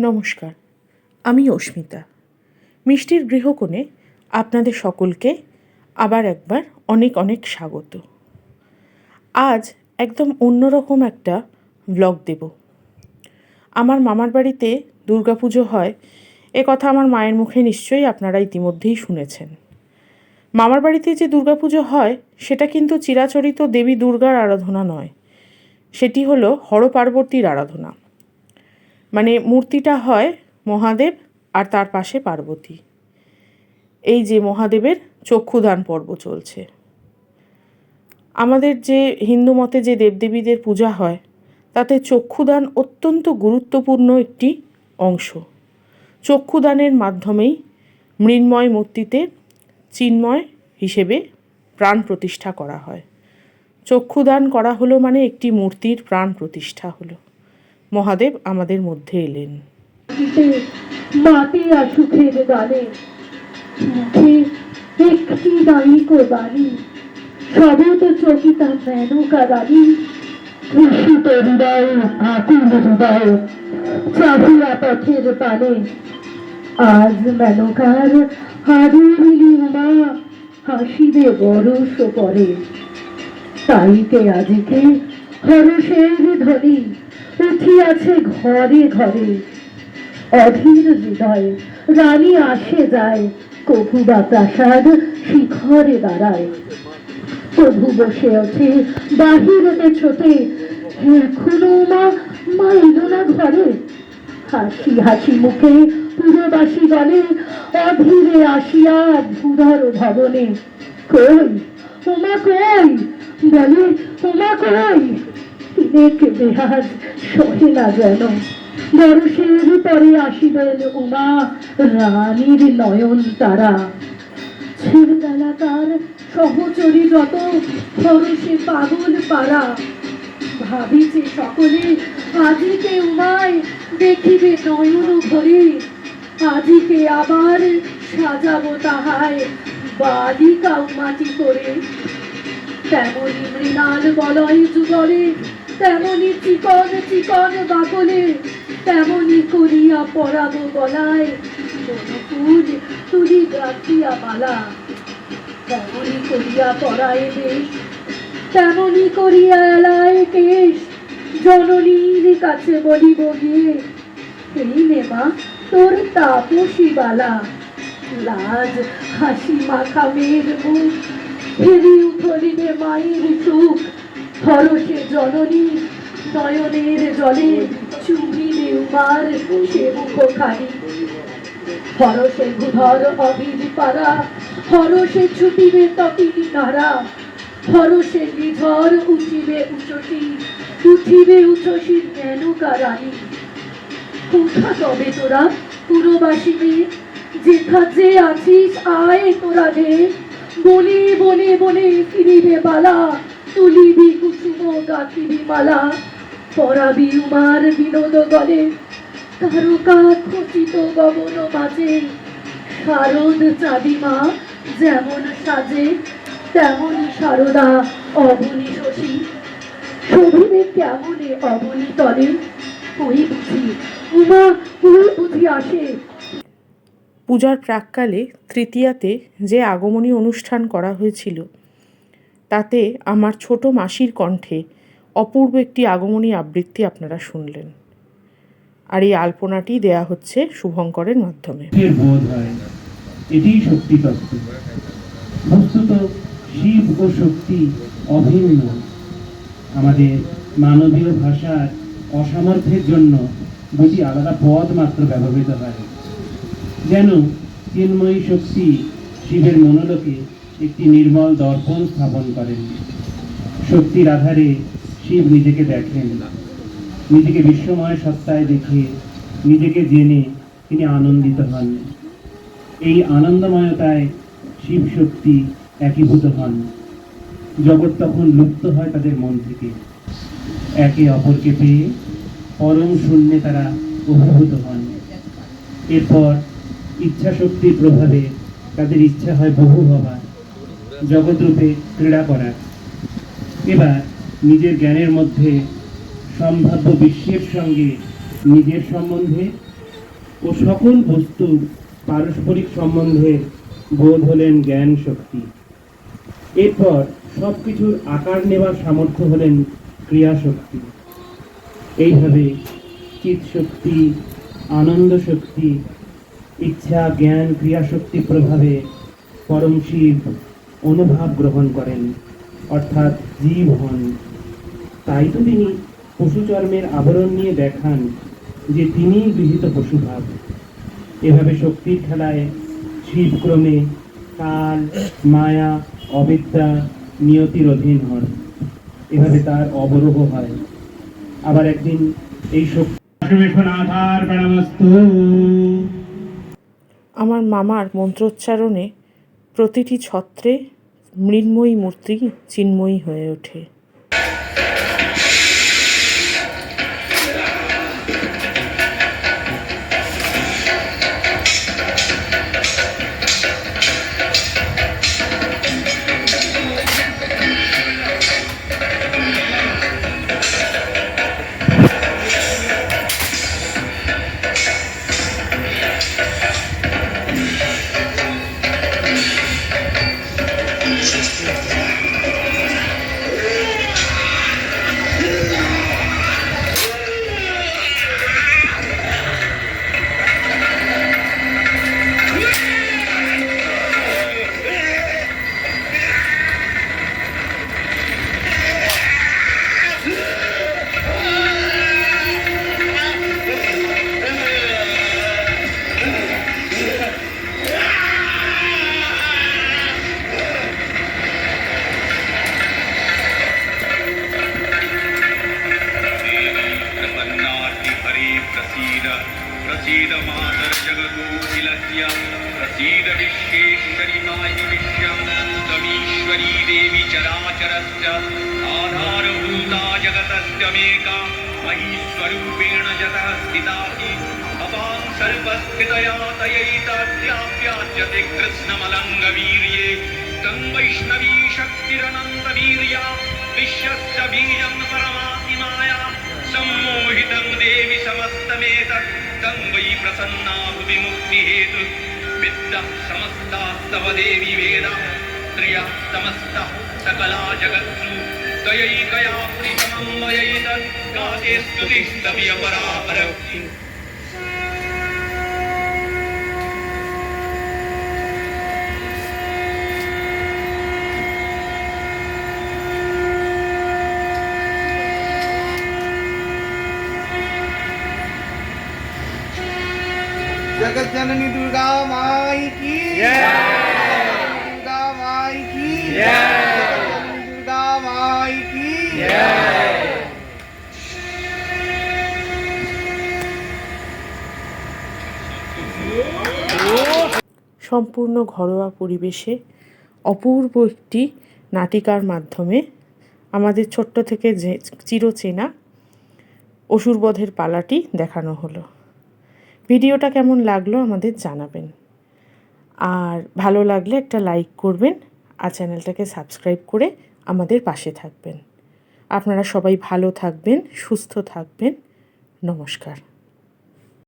নমস্কার, আমি অস্মিতা। মিষ্টির গৃহকোণে আপনাদের সকলকে আবার একবার অনেক অনেক স্বাগত। আজ একদম অন্যরকম একটা ব্লগ দেব। আমার মামার বাড়িতে দুর্গাপুজো হয়, এ কথা আমার মায়ের মুখে নিশ্চয়ই আপনারা ইতিমধ্যেই শুনেছেন। মামার বাড়িতে যে দুর্গাপুজো হয়, সেটা কিন্তু চিরাচরিত দেবী দুর্গার আরাধনা নয়। সেটি হলো হরপার্বতীর আরাধনা। মানে মূর্তিটা হয় মহাদেব আর তার পাশে পার্বতী। এই যে মহাদেবের চক্ষুদান পর্ব চলছে। আমাদের যে হিন্দু মতে যে দেবদেবীদের পূজা হয়, তাতে চক্ষুদান অত্যন্ত গুরুত্বপূর্ণ একটি অংশ। চক্ষুদানের মাধ্যমেই মৃন্ময় মূর্তিতে চিন্ময় হিসেবে প্রাণ প্রতিষ্ঠা করা হয়। চক্ষুদান করা হলো মানে একটি মূর্তির প্রাণ প্রতিষ্ঠা হলো। মহাদেব আমাদের মধ্যে এলেন। দিতে মাতে সুখের গানে মুখে একটি নায়িক বাণী সবত চকিতা মেনকা রানী কৃষিত হৃদয় আকুল হৃদয় চাহিয়া পথের পানে। আজ মেনকার হাসিবে বরস পরে। তাইকে আজিকে হরষের ধ্বনি। উঠিয়াছে ঘরে ঘরে। অধীর হৃদয় রানী আসে যায়, কভু বা প্রাসাদ শিখরে দাঁড়ায়। প্রভু বসে ওঠে বাহিরতে ছোটে এখনও মা মা না ঘরে। হাসি হাসি মুখে পুরবাসী গলে অধীরে আসিয়া ভূধর ভবনে। কই, উমা কই? বলে, উমা কই? তিনেক বেহাজ সহে না যেন। বরষের পরে আসিবেন উমা, রানীর নয়ন তারা। ছেলেবেলা তার সহচরী যত খরসে পাগল পারা ভাবিছে সকলে আজিকে উমায় দেখিবে নয়ন ভরে। আজিকে আবার সাজাবো তাহায় বালিকা উমাটি করে। তেমনি মৃণাল বলয় যুগলে তেমনি চিকন চিকন বাকলে তেমনি করিয়া পরাবো গলায় ফুল তুলি গাঁথিয়া মালা। তেমনি করিয়া পরায় বেশ তেমনি করিয়া এলায় কেশ, জননীর কাছে বলিব গিয়ে এই নেমা তোর তাপসী বালা। লাজ, হাসি, মাখা মেয়ের মুখ ফেরি উথলিবে মায়ের সুখ হরসে জননী, নয়নের জলে চুমিলে উমার সে মুখ খানি হরসে ভূধর অভিজ পারা হরসে ছুটিবে তটিনী নারা হরসে নিঝর উঠিবে উচসী উঠিবে উচসী মেনুকা রানী। কোথা তবে তোরা পুরবাসী যেথা যে আছিস, আয় তোরা নে। বনে বনে বনে ফিরিবে বালা। তুলিবি কুসুম গাঁথিবি মালা, পরাবি উমার বিনোদ গলে। তারকা খচিত গগন মাঝে, শারদ চাঁদিমা যেমন সাজে, তেমন সারদা অবনী শশী। শোভিবে কেমনে অবনী তলে? ওই বুঝি? উমা ওই বুঝি আসে? পূজার প্রাককালে তৃতীয়াতে যে আগমনী অনুষ্ঠান করা হয়েছিল তাতে আমার ছোট মাসির কণ্ঠে অপূর্ব একটি আগমনী আবৃত্তি আপনারা শুনলেন। আর এই আলপনাটি দেয়া হচ্ছে শুভঙ্করের মাধ্যমে। এটিই শিব ও শক্তি অভিন্ন। আমাদের মানবীয় ভাষার অসামর্থ্যের জন্য দুটি আলাদা পদ মাত্র ব্যবহৃত হয়। যেন চিন্ময়ী শক্তি শিবের মনোলোকে একটি নির্মল দর্পণ স্থাপন করেন। শক্তির আধারে শিব নিজেকে দেখেন। নিজেকে বিশ্বময় সত্তায় দেখে নিজেকে জেনে তিনি আনন্দিত হন। এই আনন্দময়তায় শিব শক্তি একীভূত হন। জগৎ তখন লুপ্ত হয় তাদের মন থেকে। একে অপরকে পেয়ে পরম শূন্যে তারা অভিভূত হন। এরপর ইচ্ছা শক্তির প্রভাবে তাদের ইচ্ছা হয় বহু হবার। জগৎরূপে ক্রীড়া করার। এবার নিজের জ্ঞানের মধ্যে সম্ভাব্য বিশ্বের সঙ্গে নিজের সম্বন্ধে ও সকল বস্তুর পারস্পরিক সম্বন্ধে বোধ হলেন জ্ঞান শক্তি। এরপর সব কিছুর আকার নেওয়ার সামর্থ্য হলেন ক্রিয়া শক্তি। এইভাবে চিৎ শক্তি, আনন্দ শক্তি, ইচ্ছা, জ্ঞান, ক্রিয়া শক্তি প্রভাবে পরম শিব অনুভাব গ্রহণ করেন অর্থাৎ জীব হন। তাই তো তিনি পশুচর্মের আবরণ নিয়ে দেখান যে তিনিই গৃহীত পশুভাব। এভাবে শক্তির খেলায় শিব ক্রমে কাল মায়া অবিদ্যা নিয়তির অধীন হন। এভাবে তার অবরোহ হয়। আবার একদিন এই শক্তি আমার মামার মন্ত্রোচ্চারণে প্রতিটি ছত্রে মৃন্ময়ী মূর্তি চিন্ময়ী হয়ে ওঠে। देवी चराचरस्य आधारभूता जगतस्य मेका मयि स्वरूपेण जतः स्थितासि अपां सर्वस्थितया तयैतद्याप्याच्यते कृत्स्नमलङ्गवीर्ये। तं वैष्णवी शक्तिरनन्तवीर्या विश्वस्य बीजं परमातिमाया सम्मोहितं देवि समस्तमेतत्। वै प्रसन्ना भुवि मुक्तिहेतु विद्या समस्तास्तव देवि वेदा त्रियः समस्तः सकला जगत्सु त्वयैकया प्रीतमं मयैतत्। गाते स्तुतिस्तव्यपरापरक्ति जगत जननी दुर्गा माई की। दुर्गा মাই কি দুর্গা মাই কি সম্পূর্ণ ঘরোয়া পরিবেশে অপূর্ব একটি নাটিকার মাধ্যমে আমাদের ছোট্ট থেকে যে চিরচেনা অসুরবধের পালাটি দেখানো হলো। ভিডিওটা কেমন লাগল আমাদের জানাবেন। আর ভালো লাগলে একটা লাইক করবেন। আর চ্যানেলটাকে সাবস্ক্রাইব করে আমাদের পাশে থাকবেন। আপনারা সবাই ভালো থাকবেন সুস্থ থাকবেন। নমস্কার।